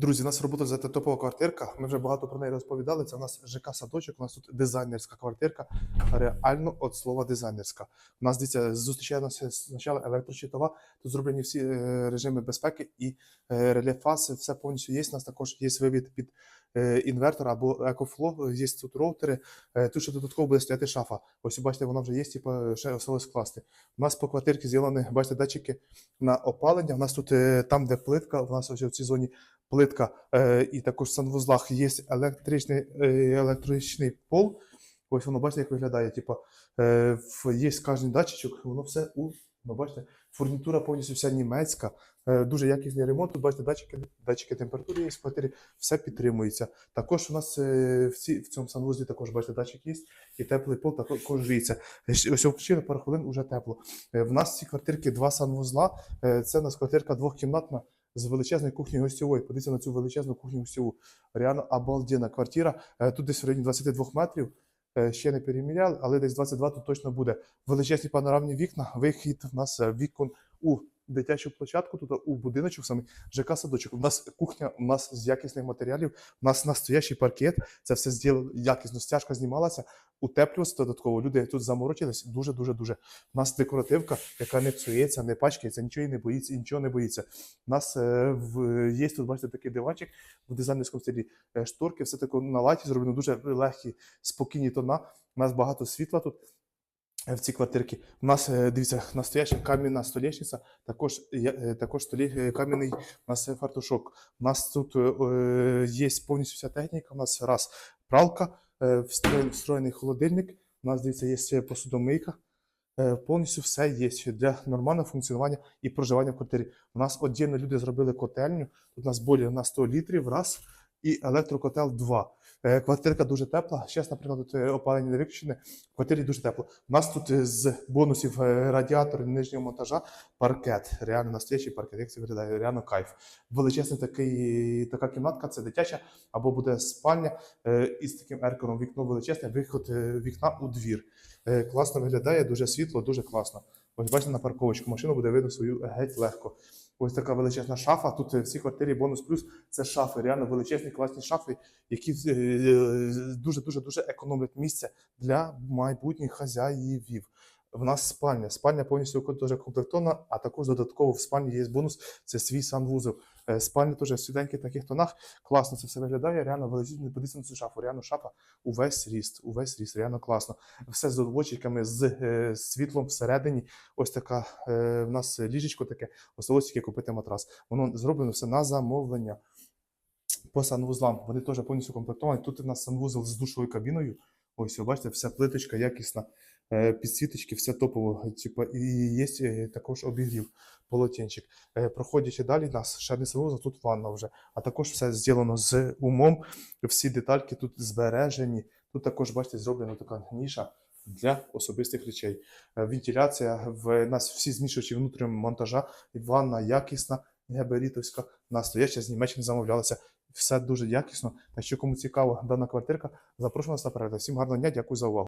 Друзі, у нас робота взяти топова квартирка. Ми вже багато про неї розповідали. Це у нас ЖК садочок. У нас тут дизайнерська квартирка. Реально від слова дизайнерська. У нас дивіться, зустрічає нас спочатку електрощитова. Тут зроблені всі е, режими безпеки і е, реле. Все повністю є. У нас також є вивід під е, інвертор або екофло. Є тут роутери. Тут ще додатково буде стояти шафа. Ось бачите, вона вже є, типу, ще осталось класти. У нас по квартирці зроблені, бачите, датчики на опалення. У нас тут там, де плитка, у нас ось в цій зоні плитка, е, і також в санвузлах є електричний, е, електричний пол. Ось воно бачите, як виглядає. Типу, є кожен датчичок, воно все у. Ну, бачите, фурнітура повністю вся німецька, дуже якісний ремонт. Бачите, датчики, датчики температури є в квартирі, все підтримується. Також у нас в, ці, в цьому санвузлі також бачите, датчик є, і теплий пол також гріється. Ось включили пару хвилин, вже тепло. В нас в цій квартирки два санвузла. Це у нас квартирка двохкімнатна з величезною кухнею гостьовою. Подивіться на цю величезну кухню гостьову. Реально обалденна квартира. Е, Тут десь в районі 22 метрів. Е, Ще не переміряли, але десь 22 тут точно буде. Величезні панорамні вікна. Вихід в нас е, вікон у дитячу площадку, тут у будиночок, саме ЖК садочок. У нас кухня, у нас з якісних матеріалів, у нас настоящий паркет. Це все зробили якісно, стяжка знімалася, утеплювалося додатково. Люди тут заморочились дуже, дуже, дуже. У нас декоративка, яка не псується, не пачкається, нічого не боїться, нічого не боїться. У нас е, в, є тут, бачите, такий диванчик в дизайнерському стилі. Е, Шторки, все таке на латі зроблено дуже легкі, спокійні тона. У нас багато світла тут. Е, В цій квартирці. У нас, е, дивіться, настояща кам'яна столешниця, також, е, також столі, кам'яний у нас фартушок. У нас тут є повністю вся техніка. У нас раз пралка, встроєний, холодильник. У нас, дивіться, є посудомийка. Повністю все є для нормального функціонування і проживання в квартирі. У нас віддільно люди зробили котельню. Тут у нас більше на 100 літрів раз і електрокотел 2. Е, Квартирка дуже тепла. Зараз, наприклад, е, опалення виключене. В квартирі дуже тепло. У нас тут е, з бонусів радіатор нижнього монтажа паркет. Реально настоящий паркет. Як це виглядає? Реально кайф. Величезний такий, така кімнатка, це дитяча, або буде спальня із таким еркером. Вікно величезне, виход вікна у двір. Класно виглядає, дуже світло, дуже класно. Ось бачите на парковочку. Машину буде видно свою геть легко. Ось така величезна шафа. Тут всі в цій квартирі бонус плюс це шафи. Реально величезні, класні шафи, які дуже дуже дуже економлять місце для майбутніх хазяїв. В нас спальня. Спальня повністю дуже комплектована, а також додатково в спальні є бонус це свій санвузол. Е, Спальня теж в сіденьких таких тонах. Класно це все виглядає. Реально величезно подивіться на цю шафу. Реально шафа увесь ріст, увесь ріст, реально класно. Все з доводчиками, з е, світлом всередині. Ось така е, в нас ліжечко таке. Осталось тільки купити матрас. Воно зроблено все на замовлення. По санвузлам вони теж повністю комплектовані. Тут у нас санвузол з душовою кабіною. Ось, бачите, вся плиточка якісна, підсвіточки, все топово. Типу, і є е, також обігрів, полотенчик. Е, Проходячи далі, нас ще не санвузол, тут ванна вже. А також все зроблено з умом. Всі детальки тут збережені. Тут також, бачите, зроблена така ніша для особистих речей. Е, Вентиляція в нас всі змішувачі внутрішнього монтажа, ванна якісна, габаритовська, настояща з Німеччини замовлялася. Все дуже якісно. Так що кому цікава дана квартирка, запрошую вас на перегляд. Всім гарного дня, дякую за увагу.